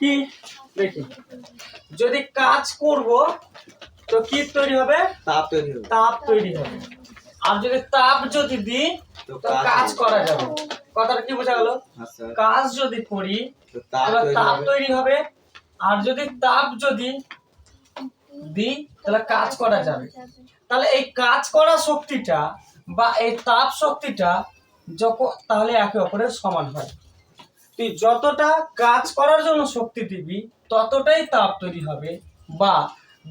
কি? দেখি। যদি কাজ করব তো কি তৈরি হবে? তাপ তৈরি হবে। তাপ তৈরি হবে। আর যদি তাপ যদি দিই তো কাজ করা যাবে। কথাটা কি বোঝা গেল? আচ্ছা। কাজ যদি করি তাহলে তাপ তৈরি হবে। আর যদি তাপ যদি দিই তাহলে কাজ করা যাবে। তাহলে এই কাজ করা শক্তিটা বা এই তাপ শক্তিটা যখন তাহলে একে অপরের সমান হয়। তুই যতটা কাজ করার জন্য শক্তি দিবি ততটাই তাপ তৈরি হবে। বা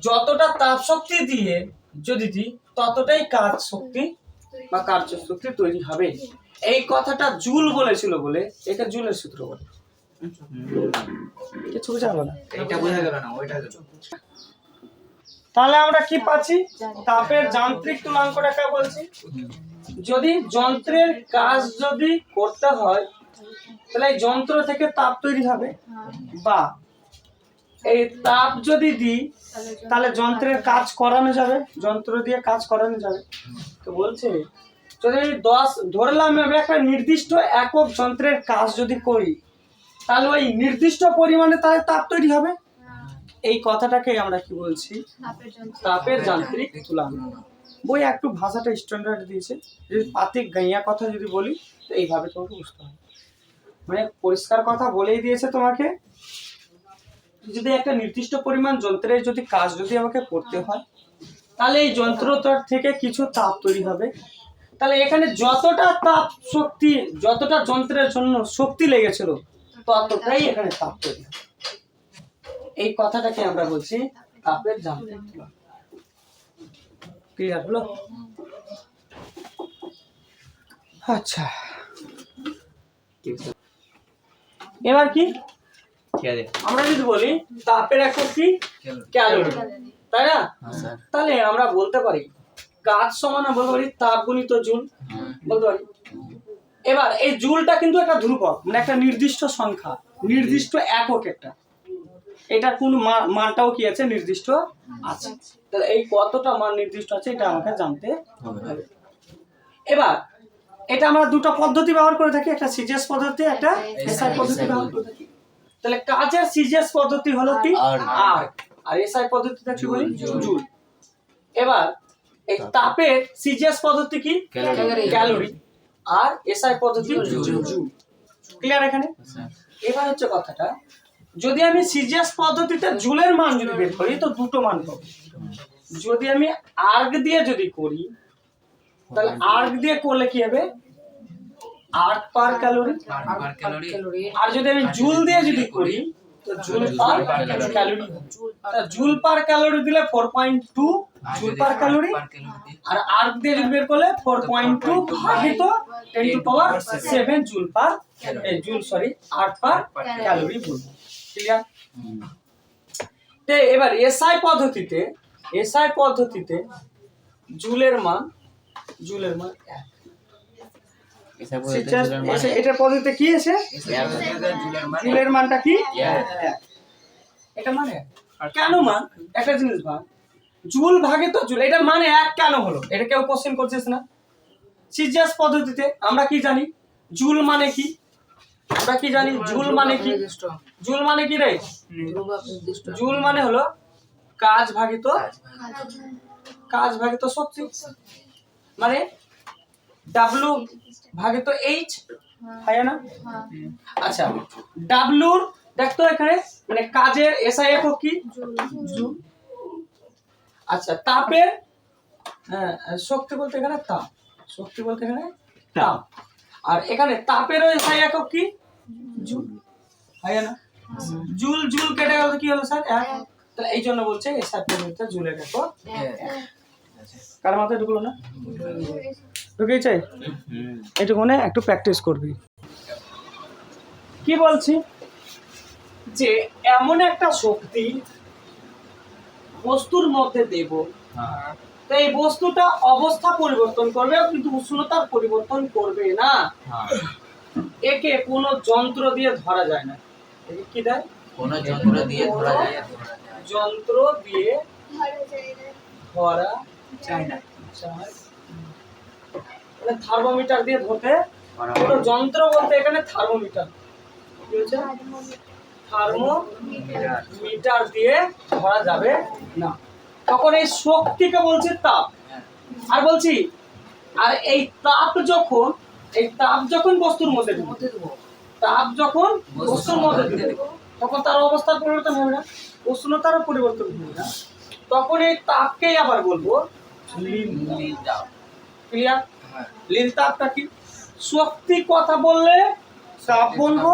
যতটা তাপ শক্তি দিয়ে যদি দিই ততটাই কাজ শক্তি বা কার্য শক্তি তৈরি হবে। এই কথাটা জুল বলেছিল বলে এটা জুলের সূত্র বলে। কিছু বোঝা গেল না? এটা বোঝা গেল না ওইটা তাহলে আমরা কি পাচ্ছি? তাপের যান্ত্রিক তুলাঙ্কটাকে বলছি। যদি যন্ত্রের কাজ যদি করতে হয় তাহলে এই যন্ত্র থেকে তাপ তৈরি হবে। বা এই তাপ যদি দিই তাহলে যন্ত্রের কাজ করানো যাবে যন্ত্র দিয়ে কাজ করানো যাবে। তো বলছে যদি দশ ধরলাম আমি একটা নির্দিষ্ট একক যন্ত্রের কাজ যদি করি তাহলে ওই নির্দিষ্ট পরিমাণে তাহলে তাপ তৈরি হবে? এই কথাটাকে আমরা কি বলছি? তাপের যান্ত্রিক। তুলাঙ্ক বই একটু ভাষাটা স্ট্যান্ডার্ড দিয়েছে। যদি পাতিক গাইয়া কথা যদি বলি তো এইভাবে তোমাকে বুঝতে হবে। মানে পরিষ্কার কথা বলেই দিয়েছে তোমাকে? যদি একটা নির্দিষ্ট পরিমাণ যন্ত্রের যদি কাজ যদি আমাকে করতে হয়, তাহলে এই যন্ত্রটার থেকে কিছু তাপ তৈরি হবে। তাহলে এখানে যতটা তাপ শক্তি, যতটা যন্ত্রের জন্য শক্তি লেগেছিল, ততটাই এখানে তাপ তৈরি এই কথাটাকে আমরা বলছি তাপের হলো? আচ্ছা। এবার কি? আমরা যদি বলি তাপের একক কি ক্যালোরি। তাই না? তাহলে আমরা বলতে পারি কাজ সমান বলতে পারি তাপ গুণিত জুল। বলতে পারি। এবার এই জুলটা কিন্তু একটা ধ্রুবক মানে একটা নির্দিষ্ট সংখ্যা নির্দিষ্ট একক একটা। এটার কোন মানটাও কি আছে? নির্দিষ্ট আছে। তাহলে এই কতটা মান নির্দিষ্ট আছে এটা আমাকে জানতে হবে। এবার এটা আমরা দুটো পদ্ধতি ব্যবহার করে থাকি একটা সিজিএস পদ্ধতি একটা এসআই পদ্ধতি ব্যবহার করে থাকি। তাহলে কাজের সিজিএস পদ্ধতি হলো কি? আর। আর। এসআই পদ্ধতিটা কি বলি? জুল এবার এই তাপের সিজিএস পদ্ধতি কি? ক্যালোরি। আর এসআই পদ্ধতি জুল ক্লিয়ার এখানে? স্যার এবার হচ্ছে কথাটা যদি আমি সিজিএস পদ্ধতিতে জুলের মান যদি বের করি তো দুটো মান পাবো। যদি আমি আর্গ দিয়ে যদি করি তাহলে আর্গ দিয়ে করলে কি হবে? আর্গ পার ক্যালোরি আর যদি আমি জুল দিয়ে যদি করি তো joule per calorie joule per calorie দিলে four point two joule per calorie আর আর্গ দিয়ে যদি বের করলে four point two ভাগিত ten to power seven joule per joule sorry আট পার ক্যালোরি বলব ক্লিয়ার এবার এসআই পদ্ধতিতে এসআই পদ্ধতিতে জুলের মান জুলের মান এক এটার পদ্ধতিতে কি এসে? জুলের মানটা কি? এটা মানে? কেন মান একটা জিনিস ভাগ জুল ভাগে তো জুল এটা মানে এক কেন হলো? এটা কেউ কোশ্চেন করছিস না। সিজিয়াস পদ্ধতিতে আমরা কি জানি? জুল মানে কি? আমরা কি জানি? জুল মানে কি? জুল মানে কি রে? জুল মানে হলো কাজ ভাগিত কাজ। ভাগিত শক্তি মানে ডাব্লু ভাগিত এইচ হয় না? আচ্ছা ডাব্লুর দেখতো এখানে মানে কাজের এসআই একক কি? আচ্ছা তাপের হ্যাঁ শক্তি বলতে এখানে তাপ। শক্তি বলতে এখানে তাপ। আর এখানে তাপেরও এসআই একক কি? জুল। হয় না? জুল জুল কেটে গেল কি হলো স্যার? এক। তাহলে এই জন্য বলছে এসআই পদ্ধতিতে জুলের একক কার মাথায় ঢুকলো না? ঢুকেছে এটুকুনে একটু প্র্যাকটিস করবি। কি বলছি? যে এমন একটা শক্তি বস্তুর মধ্যে দেব তো এই বস্তুটা অবস্থা পরিবর্তন করবে কিন্তু উষ্ণতার পরিবর্তন করবে না। একে কোনো যন্ত্র দিয়ে ধরা যায় না। কি দেয়? কোন যন্ত্র দিয়ে ধরা যায় যন্ত্র দিয়ে ধরা যায় না। যায়। থার্মোমিটার দিয়ে ধরতে কোনো যন্ত্র বলতে এখানে থার্মোমিটার থার্মোমিটার দিয়ে ধরা যাবে না। তখন এই শক্তিকে বলছে তাপ। আর বলছি, আর এই তাপ যখন, এই তাপ যখন বস্তুর মধ্যে তাপ যখন বস্তুর মধ্যে তখন তার অবস্থার পরিবর্তন হবে না। উষ্ণতারও পরিবর্তন হবে না। তখন এই তাপকেই আবার বলব ক্লিয়ার? লিন কি? শক্তি কথা বললে তাপ বলব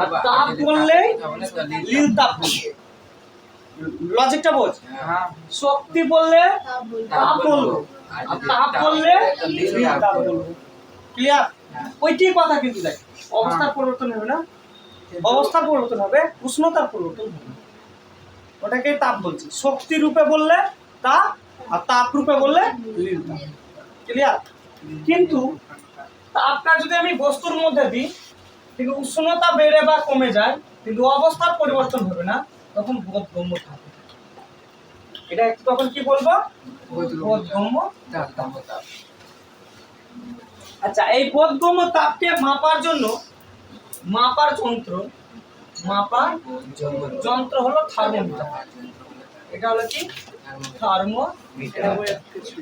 আর তাপ বললে লজিকটা বোঝ। শক্তি বললে তাপ বলব আর তাপ বললে বলব ক্লিয়ার? ওইটি কথা কিন্তু দেখ অবস্থার পরিবর্তন হবে না। অবস্থার পরিবর্তন হবে উষ্ণতার পরিবর্তন হবে। ওটাকে তাপ বলছি। শক্তি রূপে বললে তাপ আর তাপ রূপে বললে ক্লিয়ার কিন্তু তাপটা যদি আমি বস্তুর মধ্যে দিই কিন্তু উষ্ণতা বেড়ে বা কমে যায় কিন্তু অবস্থার পরিবর্তন হবে না তখন বোধগম্য থাকে। এটা তখন কি বলব? বোধগম্য তাপ। আচ্ছা এই বোধগম্য তাপকে মাপার জন্য মাপার যন্ত্র মাপার যন্ত্র হলো থার্মোমিটার। এটা হলো কি?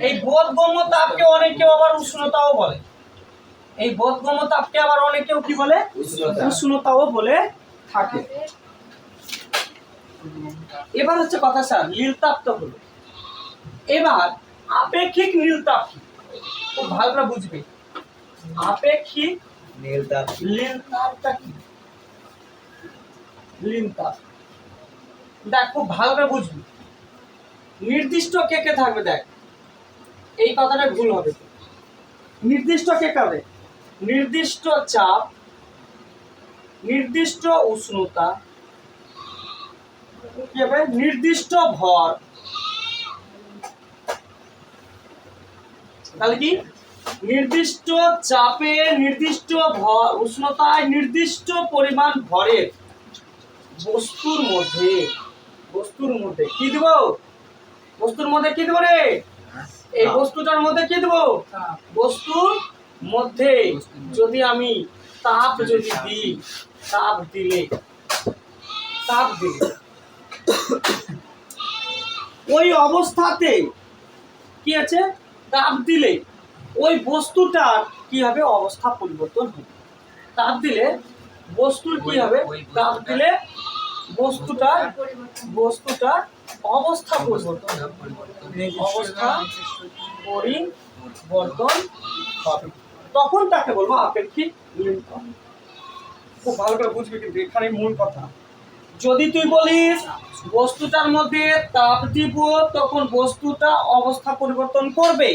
এই বোধগম্য তাপকে অনেকে আবার উষ্ণতাও বলে। এই বোধগম্য তাপকে আবার অনেকেও কি বলে? উষ্ণতাও বলে থাকে। এবার হচ্ছে কথা স্যার নীল তাপ তো হলো। এবার আপেক্ষিক নীল তাপ কি? খুব ভালো করে বুঝবে। আপেক্ষিক নীল তাপটা কি? নীল তাপ দেখ খুব ভালো করে বুঝবি। নির্দিষ্ট কে কে থাকবে দেখ। এই কথাটা ভুল হবে। নির্দিষ্ট কে কাবে নির্দিষ্ট চাপ, নির্দিষ্ট উষ্ণতা নির্দিষ্ট ভর। তাহলে কি? নির্দিষ্ট চাপে, নির্দিষ্ট ভর, উষ্ণতায় নির্দিষ্ট পরিমাণ ভরের বস্তুর মধ্যে বস্তুর মধ্যে কি দিব? বস্তুর মধ্যে কি দেবো রে? এই বস্তুটার মধ্যে কি দেবো? বস্তুর মধ্যে যদি আমি তাপ যদি দিই তাপ দিলে তাপ দিলে। ওই অবস্থাতে কি আছে? তাপ দিলে ওই বস্তুটার কি হবে? অবস্থা পরিবর্তন হবে। তাপ দিলে বস্তুর কি হবে? তাপ দিলে বস্তুটার বস্তুটা অবস্থা পরিবর্তন অবস্থা পরিবর্তন হবে। তখন তাকে বলব আপেক্ষিক নিয়ন্ত্রণ। খুব ভালো করে বুঝবি কিন্তু এখানে মূল কথা। যদি তুই বলিস বস্তুটার মধ্যে তাপ দিব তখন বস্তুটা অবস্থা পরিবর্তন করবে।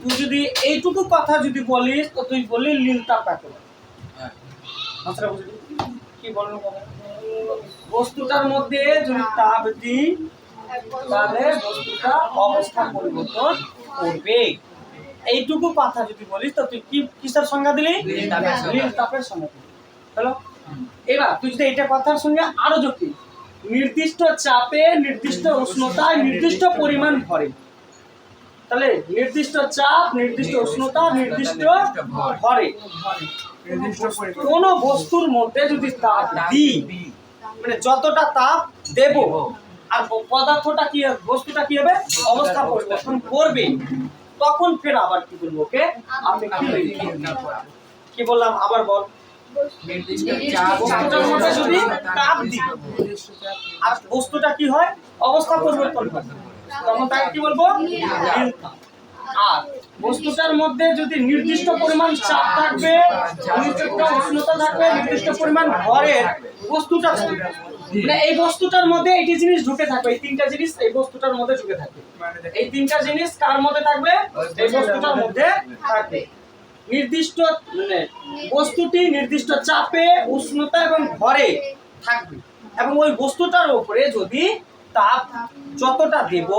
তুই যদি এইটুকু কথা যদি বলিস তো তুই বললি লীল তাপ বলে? কথাটা বুঝলি। কি বলল কথা? বস্তুটার মধ্যে যদি তাপ দিই তাহলে বস্তুটা অবস্থা পরিবর্তন করবে। এইটুকু কথা যদি বলিস তো তুই কি কিসের সংজ্ঞা দিলি? লীল তাপের সংজ্ঞা। দিলি। হ্যালো এবার তুই যদি এটা কথার সঙ্গে আরও যোগ নির্দিষ্ট চাপে নির্দিষ্ট উষ্ণতায় নির্দিষ্ট পরিমাণ ভরে। তাহলে নির্দিষ্ট চাপ নির্দিষ্ট উষ্ণতা নির্দিষ্ট ভরে। কোন বস্তুর মধ্যে যদি তাপ দিই মানে যতটা তাপ দেব আর পদার্থটা কি? বস্তুটা কি হবে? অবস্থা পরিবর্তন করবে। তখন ফের আবার কি বলব ওকে? আপনি কি বললাম? আবার বল। আর বস্তুটা কি হয়? অবস্থা পরিবর্তন হয়। তখন তাকে কি বলব? আর বস্তুটার মধ্যে যদি নির্দিষ্ট পরিমাণ চাপ থাকবে, নির্দিষ্ট উষ্ণতা থাকবে, নির্দিষ্ট পরিমাণ ভরের বস্তুটা থাকবে। মানে এই বস্তুটার মধ্যে এইটি জিনিস ঢুকে থাকবে, এই তিনটা জিনিস এই বস্তুটার মধ্যে ঢুকে থাকবে। এই তিনটা জিনিস কার মধ্যে থাকবে? এই বস্তুটার মধ্যে থাকবে। নির্দিষ্ট মানে বস্তুটি নির্দিষ্ট চাপে, উষ্ণতা এবং ভরে থাকবে। এবং ওই বস্তুটার উপরে যদি তাপ যতটা দেব,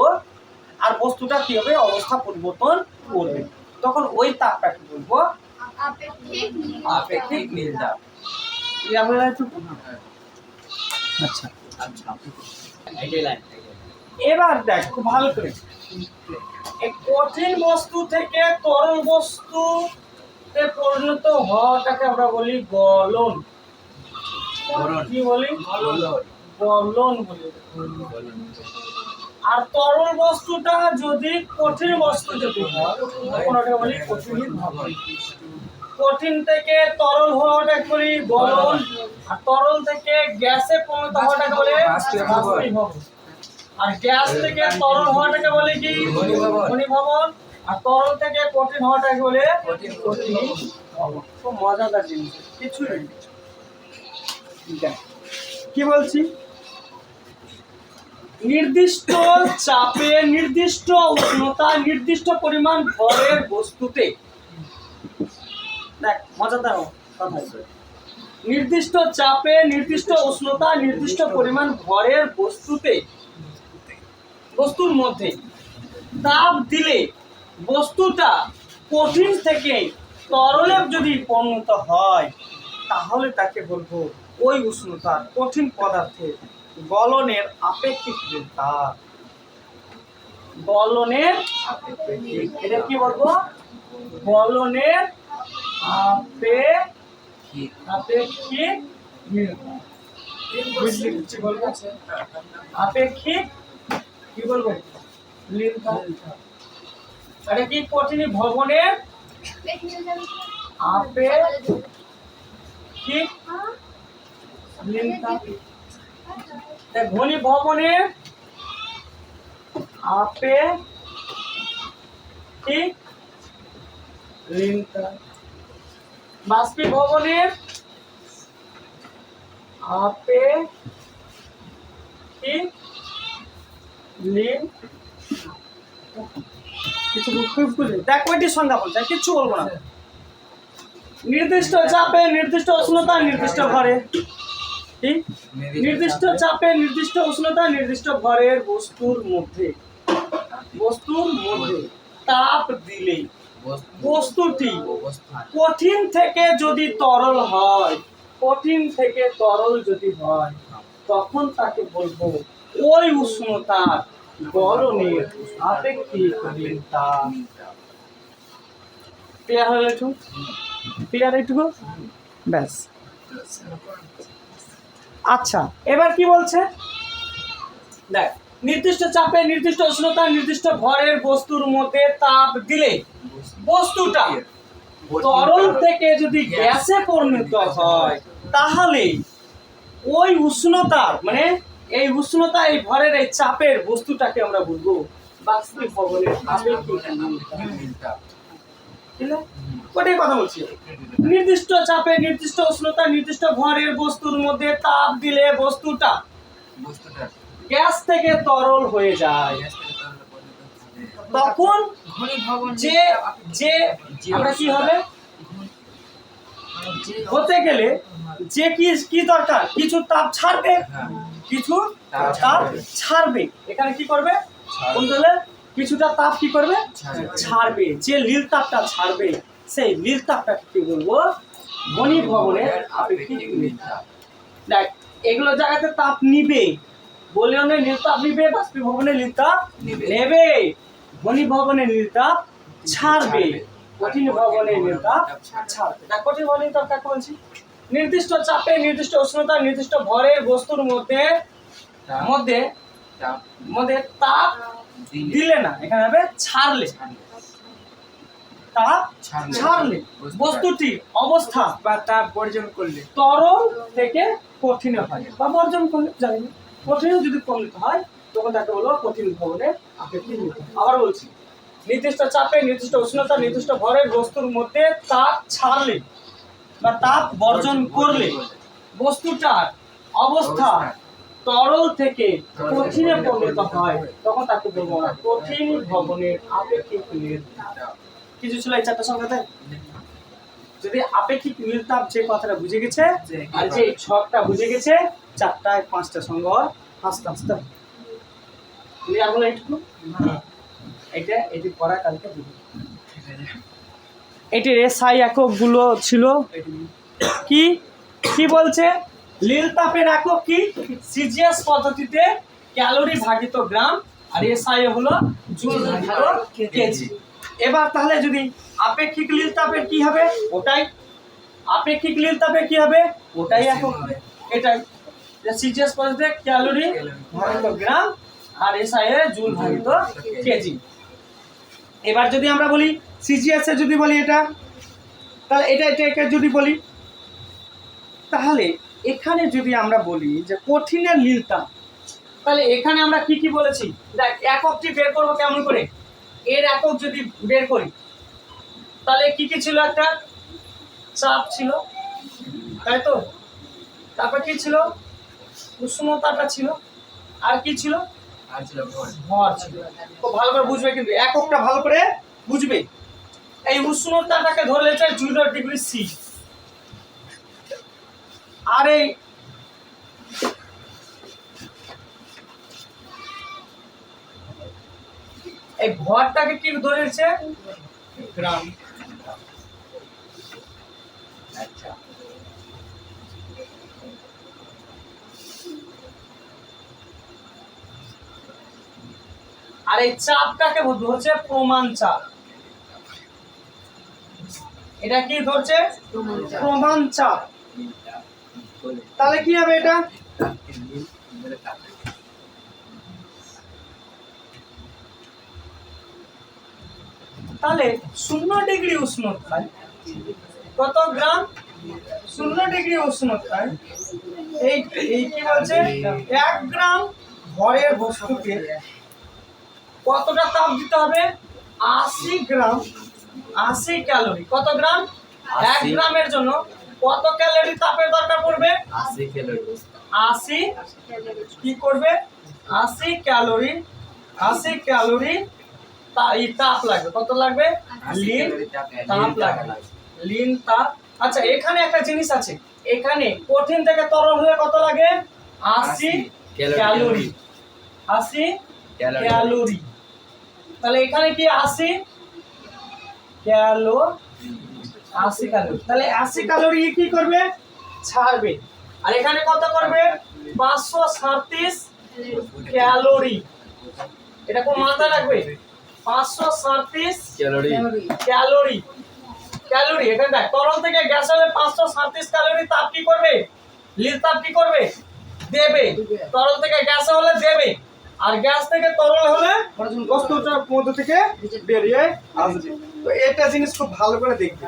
আর বস্তুটা কি হবে? অবস্থা পরিবর্তন করবে তখন ওই তাপটা কি বলব? আপেক্ষিক নীল তাপ তো? আচ্ছা। এবার দেখ খুব ভালো করে। কঠিন বস্তু থেকে তরল বস্তু পরিণত হওয়াটাকে আমরা বলি গলন। কি বলি? গলন। গলন বলি। আর তরল বস্তুটা যদি কঠিন বস্তু যদি হয় তখন বলি কঠিন কঠিন থেকে তরল হওয়াটাকে বলি গলন? আর তরল থেকে গ্যাসে পরিণত হওয়াটাকে বলে আর গ্যাস থেকে তরল হওয়াটাকে বলে কি? ঘনীভবন। আর তরল থেকে কঠিন হওয়াটাকে বলে কঠিন। খুব মজাদার জিনিস। কিছু নেই। কি বলছি? নির্দিষ্ট চাপে, নির্দিষ্ট উষ্ণতা, নির্দিষ্ট পরিমাণ ভরের বস্তুতে। দেখ, মজাদার কথা নির্দিষ্ট চাপে, নির্দিষ্ট উষ্ণতা, নির্দিষ্ট পরিমাণ ভরের বস্তুতে, বস্তুর মধ্যে তাপ দিলে বস্তুটা কঠিন থেকে তরলে যদি পরিণত হয়, তাহলে তাকে বলব ওই উষ্ণতার কঠিন পদার্থের গলনের আপেক্ষিক তাপ গলনের আপেক্ষিক এটা কি বলব? গলনের আপে আপেক্ষিক কি বলব আপেক্ষিক কি বলব? এটা কি কঠিন ভবনের আপেক্ষিক লিঙ্কা দেখ, ঘনী ভবনের আপে ঠিক বাষ্পী ভবনের আপে ঠিক কিছু খুব দেখ কয়টি সংখ্যা বলছে কিচ্ছু বলব না। নির্দিষ্ট চাপে নির্দিষ্ট উষ্ণতা নির্দিষ্ট ভরে ঠিক নির্দিষ্ট চাপে, নির্দিষ্ট উষ্ণতা, নির্দিষ্ট ভরের বস্তুর মধ্যে। বস্তুর মধ্যে তাপ দিলে বস্তুটি কঠিন থেকে যদি তরল হয়, কঠিন থেকে তরল যদি হয়, তখন তাকে বলব ওই উষ্ণতার গরমের আপেক্ষিক ক্লিয়ার একটু ক্লিয়ার একটু ব্যাস। আচ্ছা এবার কি বলছে দেখ, নির্দিষ্ট চাপে, নির্দিষ্ট উষ্ণতা নির্দিষ্ট ভরের বস্তুর মধ্যে তাপ দিলে বস্তুটা তরল থেকে যদি গ্যাসে পরিণত হয়, তাহলে ওই উষ্ণতার মানে এই উষ্ণতা, এই ভরের, এই চাপের বস্তুটাকে আমরা বলব বাষ্পীভবনের আপেক্ষিক তাপ। ওটাই কথা বলছি। নির্দিষ্ট চাপে নির্দিষ্ট উষ্ণতা নির্দিষ্ট ভরের বস্তুর মধ্যে তাপ দিলে বস্তুটা গ্যাস থেকে তরল হয়ে যায়। তখন যে যে আমরা কি হবে? হতে গেলে যে কি কি দরকার? কিছু তাপ ছাড়বে কিছু তাপ ছাড়বে। এখানে কি করবে? হলে কিছুটা তাপ কি করবে? ছাড়বে। যে লীল তাপটা ছাড়বে সেই লীল তাপটা কি বলব মণি ভবনের আপেক্ষিক। দেখ এগুলো জায়গাতে তাপ নিবে। বলেও নেই নীল নিবে বাষ্পীভবনের নীল তাপ নিবে। ঘনী ভবনের নীল ছাড়বে। কঠিন ভবনের নীল তাপ ছাড়বে। দেখ কঠিন ভবনের নীল তাপ কাকে বলছি? নির্দিষ্ট চাপে নির্দিষ্ট উষ্ণতা নির্দিষ্ট ভরের বস্তুর মধ্যে মধ্যে মধ্যে তাপ দিলে। না এখানে হবে ছাড়লে। তাপ ছাড়লে। ছাড়লে। বস্তুটি অবস্থা বা তাপ বর্জন করলে। তরল থেকে কঠিন হয়। বা বর্জন করলে জানি না। কঠিন যদি পরিণত হয় তখন তাকে বলব কঠিন ভবনের আপেক্ষিক আবার বলছি নির্দিষ্ট চাপে নির্দিষ্ট উষ্ণতা নির্দিষ্ট ভরের বস্তুর মধ্যে তাপ ছাড়লে বা তাপ বর্জন করলে বস্তুটার অবস্থা তরল থেকে কঠিনে পরিণত হয় তখন তাকে বলব কঠিন ভবনের আপেক্ষিক নির্ভর। কিছু ছিল এই চারটা সংখ্যাতে? যদি আপেক্ষিক নির্তাপ যে কথাটা বুঝে গেছে আর যে ছকটা বুঝে গেছে চারটায় পাঁচটা সংগ্রহ আস্তে আস্তে। ক্লিয়ার হলো একটু এটা এটি পড়া কালকে দেবো এটির এসআই এককগুলো ছিল। কি? কি বলছে? লীল তাপের একক কি? সিজিএস পদ্ধতিতে ক্যালোরি ভাগিত গ্রাম আর এসআই হলো জুল ভাগিত কেজি। এবার তাহলে যদি আপেক্ষিক লীল তাপের কি হবে? ওটাই। আপেক্ষিক নীল তাপে কি হবে? ওটাই একক এটাই। সিজিএস পদ্ধতিতে ক্যালোরি ভাজিত গ্রাম আর এসআই জুল ভাজিত কেজি। এবার যদি আমরা বলি সিজিএস এ যদি বলি এটা, তাহলে এটা এটাকে যদি বলি, তাহলে এখানে যদি আমরা বলি যে কঠিনের নীল তাপ, তাহলে এখানে আমরা কি কি বলেছি? দেখ এককটি বের করব কেমন করে? এর একক যদি বের করি তাহলে কি কি ছিল একটা? চাপ ছিল তাই তো? তারপর কি ছিল? উষ্ণতাটা ছিল। আর কি ছিল? আর ছিল ভর। ছিল। ভালো করে বুঝবে কিন্তু এককটা ভালো করে বুঝবে। এই উষ্ণতাটাকে ধরলে চাই জিরো ডিগ্রি সি আর এই এই ভরটাকে কি ধরেছে? গ্রাম। আচ্ছা। আর এই চাপটাকে ধরছে প্রমাণ চাপ। এটা কি ধরছে? প্রমাণ চাপ। তাহলে কি হবে এটা? তাহলে শূন্য ডিগ্রি উষ্ণতায় কত গ্রাম? শূন্য ডিগ্রি উষ্ণতায় এই এই কি বলছে? এক গ্রাম ভরের বস্তুকে কতটা তাপ দিতে হবে? আশি গ্রাম আশি ক্যালোরি। কত গ্রাম? এক গ্রামের জন্য কত ক্যালোরি তাপের দরকার পড়বে? আশি ক্যালোরি। আশি। কি করবে? আশি ক্যালোরি আশি ক্যালোরি এই তাপ লাগবে। কত লাগবে? লিন তাপ লাগবে। লিন তাপ। আচ্ছা এখানে একটা জিনিস আছে। এখানে কঠিন থেকে তরল হলে কত লাগে? আশি ক্যালোরি। আশি ক্যালোরি। তাহলে এখানে কি আশি? ক্যালো আশি ক্যালোরি। তাহলে আশি ক্যালোরি কি করবে? ছাড়বে। আর এখানে কত করবে? পাঁচশো সাঁত্রিশ ক্যালোরি। এটা কোন মাথায় রাখবে পাঁচশো সাঁত্রিশ ক্যালোরি। ক্যালোরি। ক্যালোরি। এখানে দেখ তরল থেকে গ্যাস হলে পাঁচশো সাঁত্রিশ ক্যালোরি তাপ কি করবে? লীল তাপ কি করবে? দেবে। তরল থেকে গ্যাস হলে দেবে। আর গ্যাস থেকে তরল হলে বস্তুটার মধ্যে থেকে বেরিয়ে আসবে। তো এটা জিনিস খুব ভালো করে দেখবে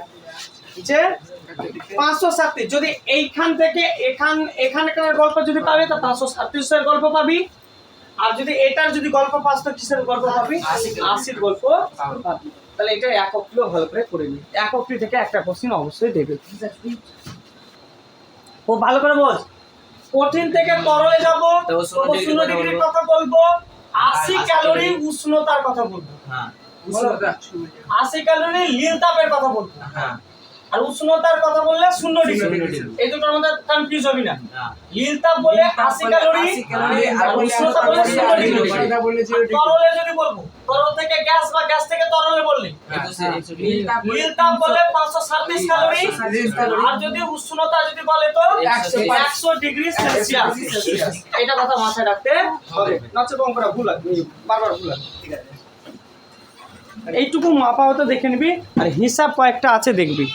যে পাঁচশো সাতত্রিশ যদি এইখান থেকে এখান এখানকার গল্প যদি পাবি তো পাঁচশো সাতত্রিশের গল্প পাবি। আর যদি এটার যদি গল্প পাস তো কিসের গল্প পাবি আশির গল্প। পাবি তাহলে এটা এককটিও ভালো করে করে নিই। এককটি থেকে একটা কোশ্চিন অবশ্যই দেবে। খুব ভালো করে বল। কঠিন থেকে তরলে যাব শূন্য তো ডিগ্রির কথা বলব। আশি ক্যালোরি। উষ্ণতার কথা বলব। হ্যাঁ উষ্ণতা। আশি ক্যালোরি লীল তাপের কথা বলব। হ্যাঁ। আর উষ্ণতার কথা বললে শূন্য ডিগ্রি। এই দুটোর মধ্যে কনফিউজ হবি না। হ্যাঁ লীল তাপ বলে আশি ক্যালোরি আর উষ্ণতা বলে শূন্য ডিগ্রি। তরলে যদি বলব তরল থেকে গ্যাস বা গ্যাস থেকে তরলে বললি। নীল তাপ বলে পাঁচশো সাতত্রিশ ক্যালোরি আর যদি উষ্ণতা যদি বলে তো একশো ডিগ্রি সেলসিয়াস। এটা কথা মাথায় রাখতে হবে। অঙ্কটা ভুল লাগবে। বারবার ভুল লাগবে। এইটুকু মাপা হতে দেখে নিবি। আর হিসাব কয়েকটা আছে দেখবি।